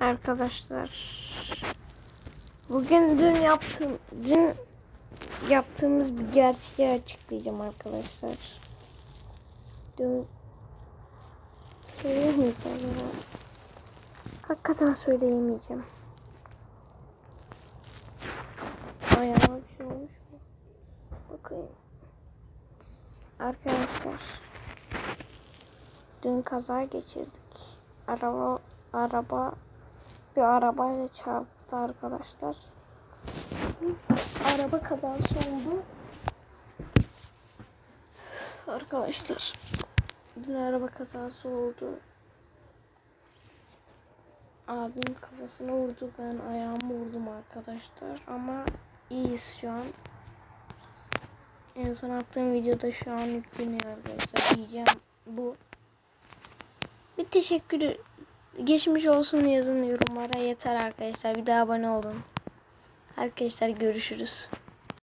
Arkadaşlar. Bugün dün yaptığım dün yaptığımız bir gerçeği açıklayacağım arkadaşlar. Dün söyleyemeyeceğim ya. Hakikaten söyleyemeyeceğim. Ayağıma bir şey olmuş mu? Bakayım. Arkadaşlar. Dün kaza geçirdik. Araba araba bir arabayla çarptı arkadaşlar. Araba kazası oldu. Arkadaşlar. Dün araba kazası oldu. Abim kafasına vurdu. Ben ayağımı vurdum arkadaşlar. Ama iyiyiz şu an. En son attığım videoda şu an yükleniyor arkadaşlar. Diyeceğim bu. Bir teşekkür geçmiş olsun yazın yorumlara yeter arkadaşlar. Bir daha abone olun. Arkadaşlar görüşürüz.